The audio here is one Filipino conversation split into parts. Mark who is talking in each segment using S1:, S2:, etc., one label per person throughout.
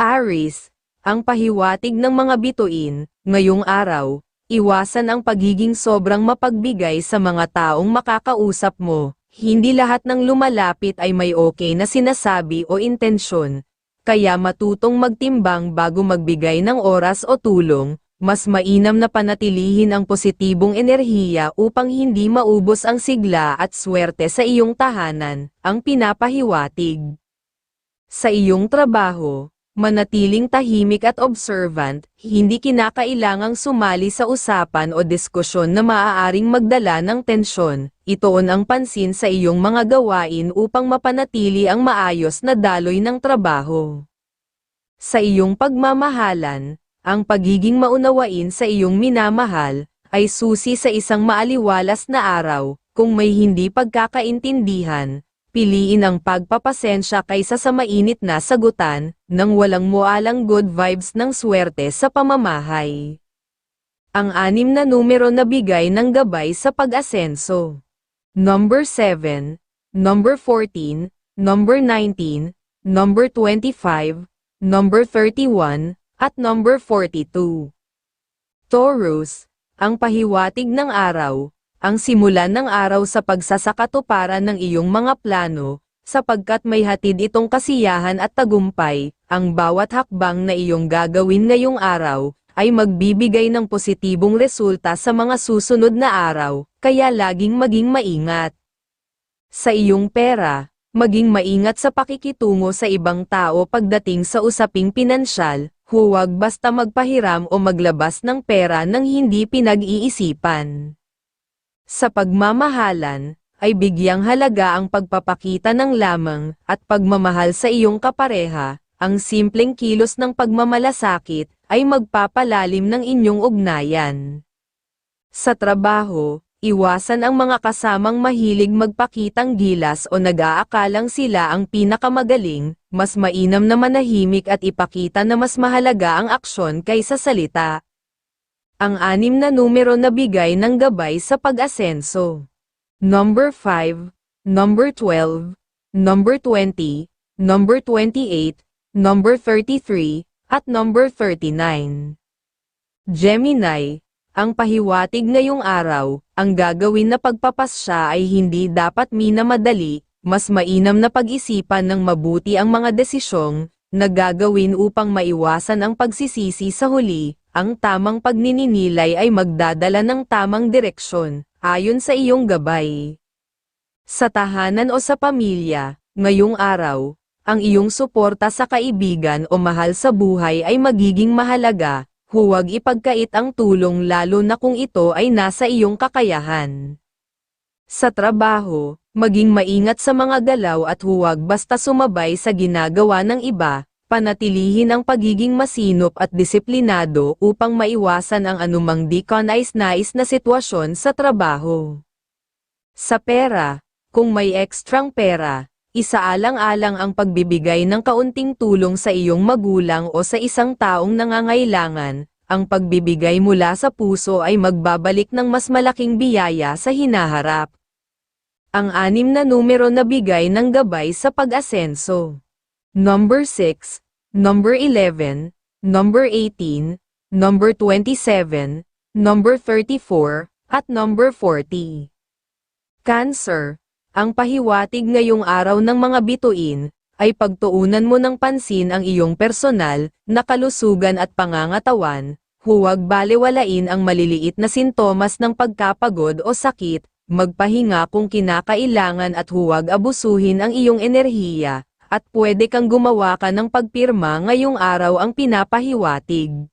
S1: Aris, ang pahiwatig ng mga bituin, ngayong araw, iwasan ang pagiging sobrang mapagbigay sa mga taong makakausap mo. Hindi lahat ng lumalapit ay may okay na sinasabi o intensyon. Kaya matutong magtimbang bago magbigay ng oras o tulong, mas mainam na panatilihin ang positibong enerhiya upang hindi maubos ang sigla at swerte sa iyong tahanan, ang pinapahiwatig. Sa iyong trabaho, manatiling tahimik at observant, hindi kinakailangang sumali sa usapan o diskusyon na maaaring magdala ng tensyon. Itoon ang pansin sa iyong mga gawain upang mapanatili ang maayos na daloy ng trabaho. Sa iyong pagmamahalan, ang pagiging maunawain sa iyong minamahal, ay susi sa isang maaliwalas na araw, kung may hindi pagkakaintindihan, piliin ang pagpapasensya kaysa sa mainit na sagutan, nang walang mualang good vibes ng swerte sa pamamahay. Ang anim na numero na bigay ng gabay sa pag-asenso. Number 7, Number 14, Number 19, Number 25, Number 31, at Number 42. Taurus, ang pahiwatig ng araw, ang simulan ng araw sa pagsasakatuparan ng iyong mga plano, sapagkat may hatid itong kasiyahan at tagumpay, ang bawat hakbang na iyong gagawin ngayong araw, ay magbibigay ng positibong resulta sa mga susunod na araw, kaya laging maging maingat. Sa iyong pera, maging maingat sa pakikitungo sa ibang tao pagdating sa usaping pinansyal, huwag basta magpahiram o maglabas ng pera nang hindi pinag-iisipan. Sa pagmamahalan, ay bigyang halaga ang pagpapakita ng lamang at pagmamahal sa iyong kapareha, ang simpleng kilos ng pagmamalasakit ay magpapalalim ng inyong ugnayan. Sa trabaho, iwasan ang mga kasamang mahilig magpakitang gilas o nag-aakalang sila ang pinakamagaling, mas mainam na manahimik at ipakita na mas mahalaga ang aksyon kaysa salita. Ang anim na numero na bigay ng gabay sa pag-asenso. Number 5, Number 12, Number 20, Number 28, Number 33, at Number 39. Gemini, ang pahiwatig ngayong araw, ang gagawin na pagpapasya ay hindi dapat minamadali, mas mainam na pag-isipan ng mabuti ang mga desisyong na gagawin upang maiwasan ang pagsisisi sa huli, ang tamang pagnininilay ay magdadala ng tamang direksyon, ayon sa iyong gabay. Sa tahanan o sa pamilya, ngayong araw, ang iyong suporta sa kaibigan o mahal sa buhay ay magiging mahalaga, huwag ipagkait ang tulong lalo na kung ito ay nasa iyong kakayahan. Sa trabaho, maging maingat sa mga galaw at huwag basta sumabay sa ginagawa ng iba, panatilihin ang pagiging masinop at disiplinado upang maiwasan ang anumang di kanais-nais na sitwasyon sa trabaho. Sa pera, kung may ekstrang pera, isaalang-alang ang pagbibigay ng kaunting tulong sa iyong magulang o sa isang taong nangangailangan, ang pagbibigay mula sa puso ay magbabalik ng mas malaking biyaya sa hinaharap. Ang anim na numero na bigay ng gabay sa pag-asenso. Number 6, Number 11, Number 18, Number 27, Number 34, at Number 40. Cancer, ang pahiwatig ngayong araw ng mga bituin, ay pagtuunan mo ng pansin ang iyong personal, na kalusugan at pangangatawan, huwag balewalain ang maliliit na sintomas ng pagkapagod o sakit, magpahinga kung kinakailangan at huwag abusuhin ang iyong enerhiya, at pwede kang gumawa ka ng pagpirma ngayong araw ang pinapahiwatig.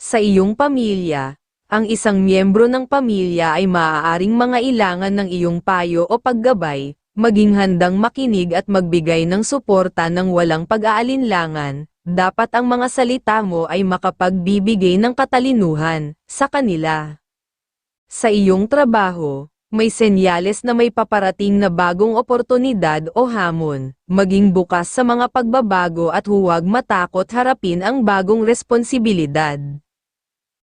S1: Sa iyong pamilya, ang isang miyembro ng pamilya ay maaaring mangailangan ng iyong payo o paggabay, maging handang makinig at magbigay ng suporta ng walang pag-aalinlangan, dapat ang mga salita mo ay makapagbibigay ng katalinuhan sa kanila. Sa iyong trabaho, may senyales na may paparating na bagong oportunidad o hamon, maging bukas sa mga pagbabago at huwag matakot harapin ang bagong responsibilidad.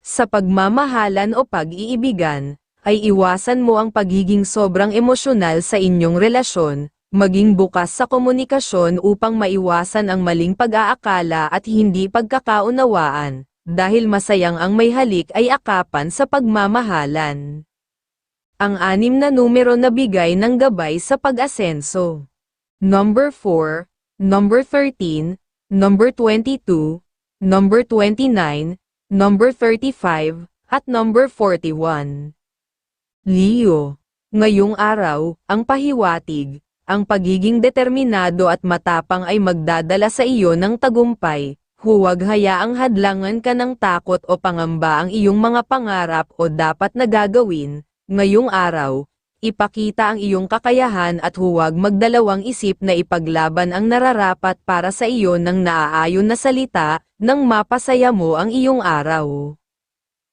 S1: Sa pagmamahalan o pag-iibigan, ay iwasan mo ang pagiging sobrang emosyonal sa inyong relasyon, Maging bukas sa komunikasyon upang maiwasan ang maling pag-aakala at hindi pagkakaunawaan, dahil masayang ang may halik ay akapan sa pagmamahalan. Ang anim na numero na bigay ng gabay sa pag-asenso. Number 4, number 13, number 22, number 29, number 35, at number 41. Leo, ngayong araw, ang pahiwatig, ang pagiging determinado at matapang ay magdadala sa iyo ng tagumpay, huwag hayaang hadlangan ka ng takot o pangamba ang iyong mga pangarap o dapat na gagawin, ngayong araw, ipakita ang iyong kakayahan at huwag magdalawang isip na ipaglaban ang nararapat para sa iyo ng naaayon na salita, nang mapasaya mo ang iyong araw.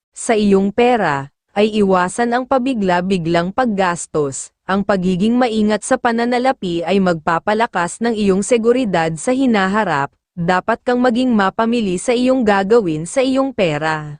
S1: Sa iyong pera, ay iwasan ang pabigla-biglang paggastos, ang pagiging maingat sa pananalapi ay magpapalakas ng iyong seguridad sa hinaharap, dapat kang maging mapamili sa iyong gagawin sa iyong pera.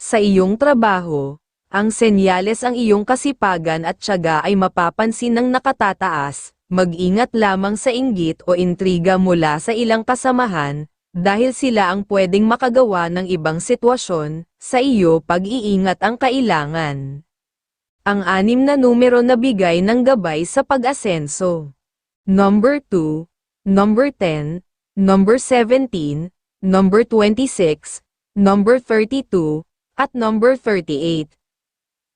S1: Sa iyong trabaho, ang senyales ang iyong kasipagan at tiyaga ay mapapansin ng nakatataas, mag-ingat lamang sa inggit o intriga mula sa ilang kasamahan, dahil sila ang pwedeng makagawa ng ibang sitwasyon, sa iyo pag-iingat ang kailangan. Ang anim na numero na bigay ng gabay sa pag-asenso. Number 2, number 10, number 17, number 26, number 32, at number 38.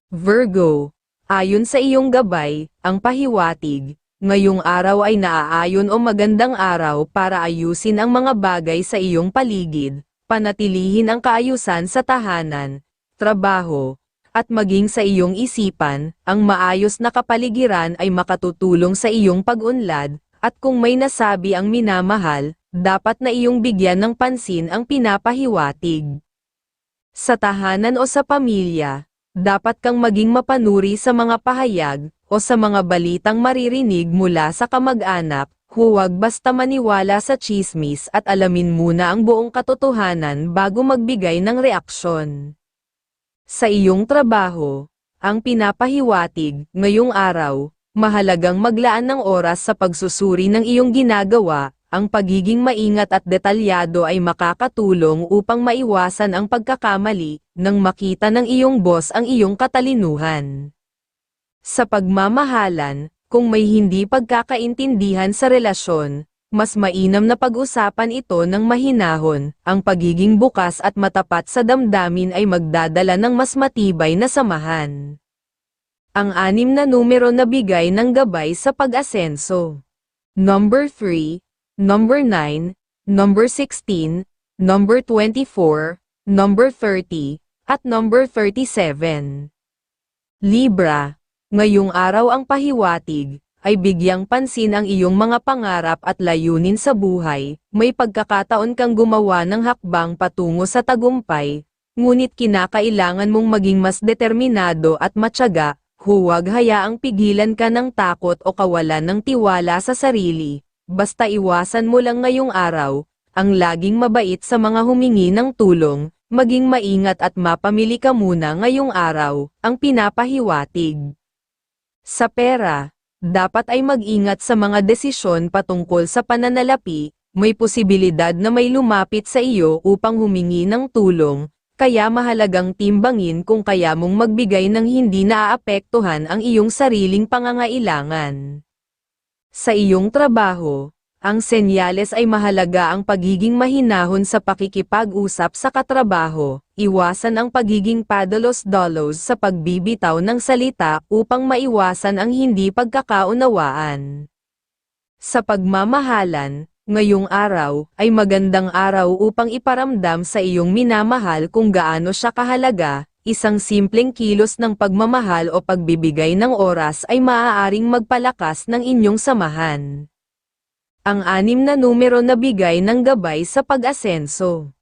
S1: Virgo, ayon sa iyong gabay, ang pahiwatig, ngayong araw ay naaayon o magandang araw para ayusin ang mga bagay sa iyong paligid, panatilihin ang kaayusan sa tahanan, trabaho, at maging sa iyong isipan, ang maayos na kapaligiran ay makatutulong sa iyong pag-unlad, at kung may nasabi ang minamahal, dapat na iyong bigyan ng pansin ang pinapahiwatig. Sa tahanan o sa pamilya, dapat kang maging mapanuri sa mga pahayag, o sa mga balitang maririnig mula sa kamag-anak, huwag basta maniwala sa chismis at alamin muna ang buong katotohanan bago magbigay ng reaksyon. Sa iyong trabaho, ang pinapahiwatig, ngayong araw, mahalagang maglaan ng oras sa pagsusuri ng iyong ginagawa, ang pagiging maingat at detalyado ay makakatulong upang maiwasan ang pagkakamali, nang makita ng iyong boss ang iyong katalinuhan. Sa pagmamahalan, kung may hindi pagkakaintindihan sa relasyon, mas mainam na pag-usapan ito ng mahinahon, ang pagiging bukas at matapat sa damdamin ay magdadala ng mas matibay na samahan. Ang anim na numero na bigay ng gabay sa pag-asenso. Number 3, number 9, number 16, number 24, number 30, at number 37. Libra, ngayong araw ang pahiwatig, ay bigyang pansin ang iyong mga pangarap at layunin sa buhay, may pagkakataon kang gumawa ng hakbang patungo sa tagumpay, ngunit kinakailangan mong maging mas determinado at matyaga, huwag hayaang pigilan ka ng takot o kawalan ng tiwala sa sarili, Basta iwasan mo lang ngayong araw, ang laging mabait sa mga humingi ng tulong, maging maingat at mapamili ka muna ngayong araw, ang pinapahiwatig. Sa pera, dapat ay mag-ingat sa mga desisyon patungkol sa pananalapi, may posibilidad na may lumapit sa iyo upang humingi ng tulong, kaya mahalagang timbangin kung kaya mong magbigay ng hindi naaapektuhan ang iyong sariling pangangailangan. Sa iyong trabaho, ang senyales ay mahalaga ang pagiging mahinahon sa pakikipag-usap sa katrabaho, iwasan ang pagiging padalos-dalos sa pagbibitaw ng salita upang maiwasan ang hindi pagkakaunawaan. Sa pagmamahalan, ngayong araw ay magandang araw upang iparamdam sa iyong minamahal kung gaano siya kahalaga, isang simpleng kilos ng pagmamahal o pagbibigay ng oras ay maaaring magpalakas ng inyong samahan. Ang anim na numero na bigay ng gabay sa pag-asenso.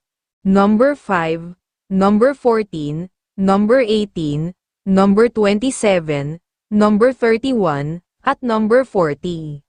S1: Number 5, number 14, number 18, number 27, number 31, at number 40.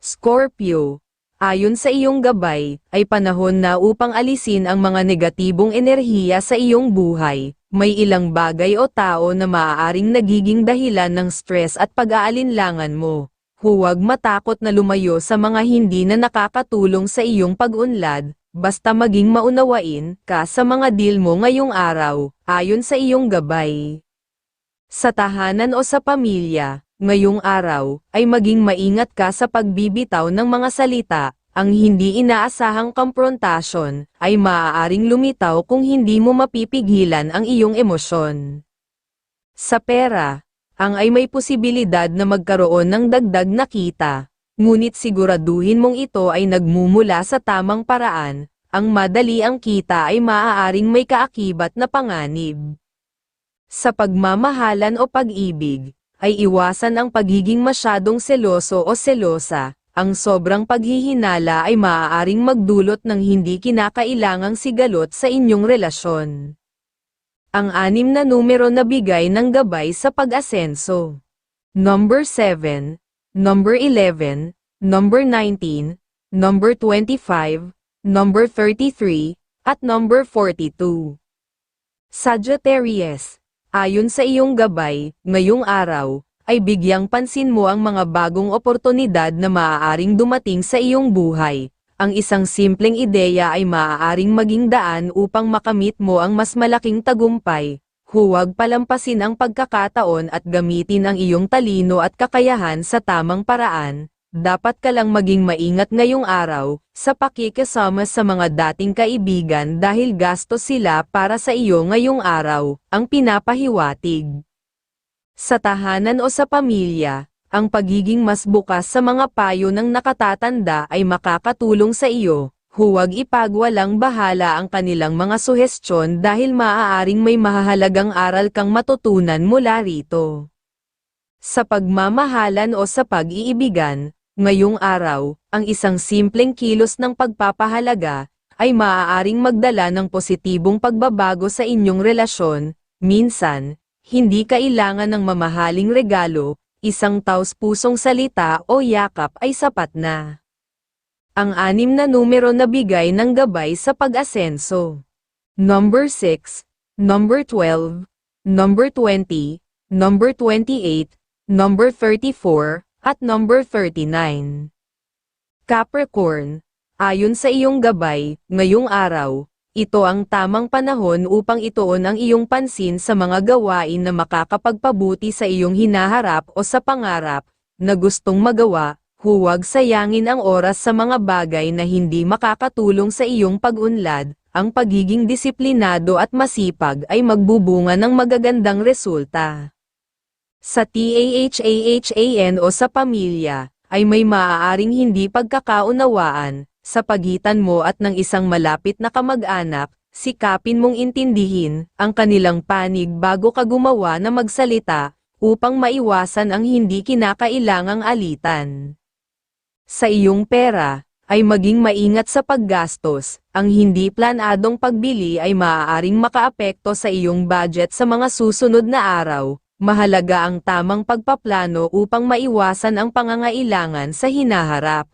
S1: Scorpio, ayon sa iyong gabay, ay panahon na upang alisin ang mga negatibong enerhiya sa iyong buhay, may ilang bagay o tao na maaaring nagiging dahilan ng stress at pag-aalinlangan mo. huwag matakot na lumayo sa mga hindi na nakakatulong sa iyong pag-unlad, basta maging maunawain ka sa mga deal mo ngayong araw, ayon sa iyong gabay. Sa tahanan o sa pamilya, ngayong araw, ay maging maingat ka sa pagbibitaw ng mga salita, ang hindi inaasahang komprontasyon, ay maaaring lumitaw kung hindi mo mapipigilan ang iyong emosyon. Sa pera, ang ay may posibilidad na magkaroon ng dagdag na kita, ngunit siguraduhin mong ito ay nagmumula sa tamang paraan, ang madali ang kita ay maaaring may kaakibat na panganib. Sa pagmamahalan o pag-ibig, ay iwasan ang pagiging masyadong seloso o selosa, ang sobrang paghihinala ay maaaring magdulot ng hindi kinakailangang sigalot sa inyong relasyon. Ang anim na numero na bigay ng gabay sa pag-asenso. Number 7, Number 11, Number 19, Number 25, Number 33, at Number 42. Sagittarius, ayon sa iyong gabay, ngayong araw, ay bigyang pansin mo ang mga bagong oportunidad na maaaring dumating sa iyong buhay. Ang isang simpleng ideya ay maaaring maging daan upang makamit mo ang mas malaking tagumpay. Huwag palampasin ang pagkakataon at gamitin ang iyong talino at kakayahan sa tamang paraan. Dapat ka lang maging maingat ngayong araw, sa pakikisama sa mga dating kaibigan dahil gastos sila para sa iyo ngayong araw, ang pinapahiwatig. Sa tahanan o sa pamilya, ang pagiging mas bukas sa mga payo ng nakatatanda ay makakatulong sa iyo. Huwag ipagwalang bahala ang kanilang mga suhestyon dahil maaaring may mahahalagang aral kang matutunan mula rito. Sa pagmamahalan o sa pag-iibigan, ngayong araw, ang isang simpleng kilos ng pagpapahalaga, ay maaaring magdala ng positibong pagbabago sa inyong relasyon, minsan, hindi kailangan ng mamahaling regalo, isang taus-pusong salita o yakap ay sapat na. Ang anim na numero na bigay ng gabay sa pag-asenso. Number 6, Number 12, Number 20, Number 28, Number 34, at Number 39. Capricorn, ayon sa iyong gabay, ngayong araw, ito ang tamang panahon upang ituon ang iyong pansin sa mga gawain na makakapagpabuti sa iyong hinaharap o sa pangarap na gustong magawa, huwag sayangin ang oras sa mga bagay na hindi makakatulong sa iyong pag-unlad, ang pagiging disiplinado at masipag ay magbubunga ng magagandang resulta. Sa TAHAHAN o sa pamilya, ay may maaaring hindi pagkakaunawaan, sa pagitan mo at ng isang malapit na kamag-anak, sikapin mong intindihin ang kanilang panig bago ka gumawa na magsalita, upang maiwasan ang hindi kinakailangang alitan. Sa iyong pera, ay maging maingat sa paggastos, ang hindi planadong pagbili ay maaaring makaapekto sa iyong budget sa mga susunod na araw, mahalaga ang tamang pagpaplano upang maiwasan ang pangangailangan sa hinaharap.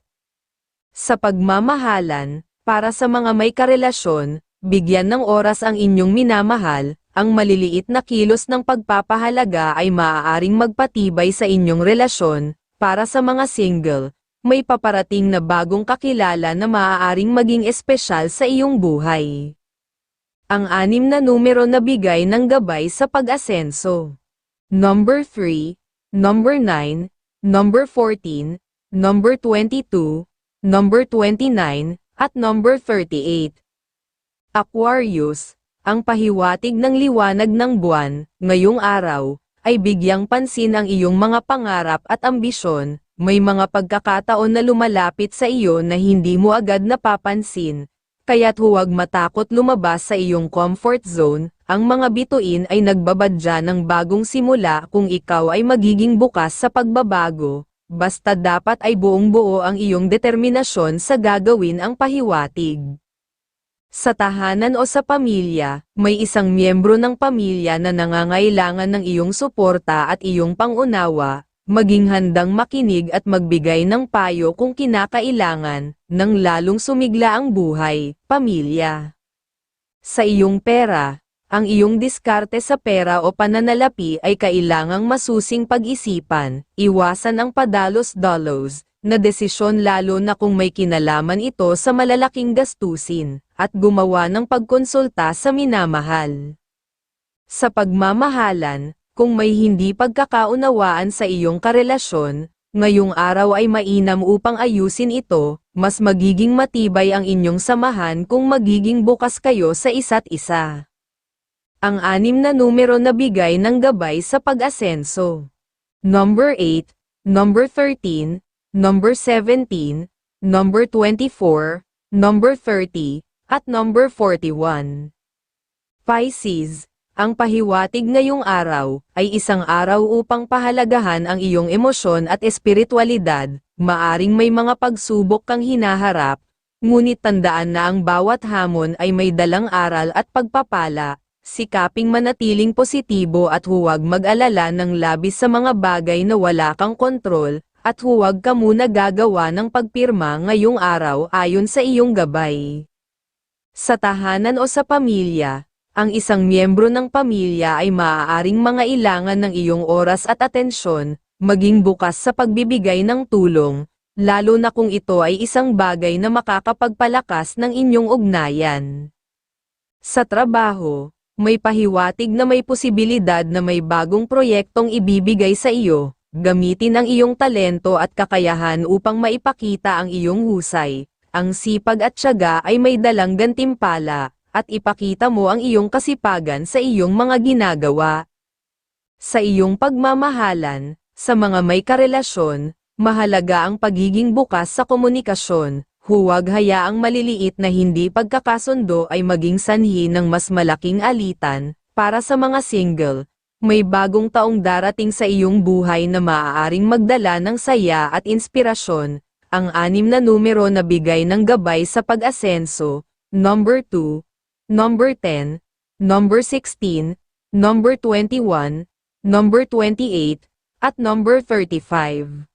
S1: Sa pagmamahalan, para sa mga may karelasyon, bigyan ng oras ang inyong minamahal, ang maliliit na kilos ng pagpapahalaga ay maaaring magpatibay sa inyong relasyon, para sa mga single, may paparating na bagong kakilala na maaaring maging espesyal sa iyong buhay. Ang anim na numero na bigay ng gabay sa pag-asenso. Number 3, Number 9, Number 14, Number 22, number 29, at number 38. Aquarius, ang pahiwatig ng liwanag ng buwan, ngayong araw, ay bigyang pansin ang iyong mga pangarap at ambisyon, may mga pagkakataon na lumalapit sa iyo na hindi mo agad napapansin, kaya't huwag matakot lumabas sa iyong comfort zone, ang mga bituin ay nagbabadya ng bagong simula kung ikaw ay magiging bukas sa pagbabago, basta dapat ay buong buo ang iyong determinasyon sa gagawin ang pahiwatig. Sa tahanan o sa pamilya, may isang miyembro ng pamilya na nangangailangan ng iyong suporta at iyong pangunawa, maging handang makinig at magbigay ng payo kung kinakailangan, nang lalong sumigla ang buhay, pamilya. Sa iyong pera, ang iyong diskarte sa pera o pananalapi ay kailangang masusing pag-isipan, iwasan ang padalos-dalos, na desisyon lalo na kung may kinalaman ito sa malalaking gastusin, at gumawa ng pagkonsulta sa minamahal. Sa pagmamahalan, kung may hindi pagkakaunawaan sa iyong karelasyon, ngayong araw ay mainam upang ayusin ito, mas magiging matibay ang inyong samahan kung magiging bukas kayo sa isa't isa. Ang anim na numero na bigay ng gabay sa pag-asenso. Number 8, number 13, number 17, number 24, number 30, at number 41. Pisces, ang pahiwatig ngayong araw, ay isang araw upang pahalagahan ang iyong emosyon at espiritualidad, maaring may mga pagsubok kang hinaharap, ngunit tandaan na ang bawat hamon ay may dalang aral at pagpapala, sikaping manatiling positibo at huwag mag-alala ng labis sa mga bagay na wala kang kontrol, at huwag ka muna gagawa ng pagpirma ngayong araw ayon sa iyong gabay. Sa tahanan o sa pamilya, ang isang miyembro ng pamilya ay maaaring mga ilangan ng iyong oras at atensyon, maging bukas sa pagbibigay ng tulong, lalo na kung ito ay isang bagay na makakapagpalakas ng inyong ugnayan. Sa trabaho, may pahiwatig na may posibilidad na may bagong proyektong ibibigay sa iyo, gamitin ang iyong talento at kakayahan upang maipakita ang iyong husay. Ang sipag at tiyaga ay may dalang gantimpala, at ipakita mo ang iyong kasipagan sa iyong mga ginagawa. Sa iyong pagmamahalan, sa mga may karelasyon, mahalaga ang pagiging bukas sa komunikasyon, huwag hayaang maliliit na hindi pagkakasundo ay maging sanhi ng mas malaking alitan, para sa mga single, may bagong taong darating sa iyong buhay na maaaring magdala ng saya at inspirasyon, ang anim na numero na bigay ng gabay sa pag-asenso, number 2, number 10, number 16, number 21, number 28, at number 35.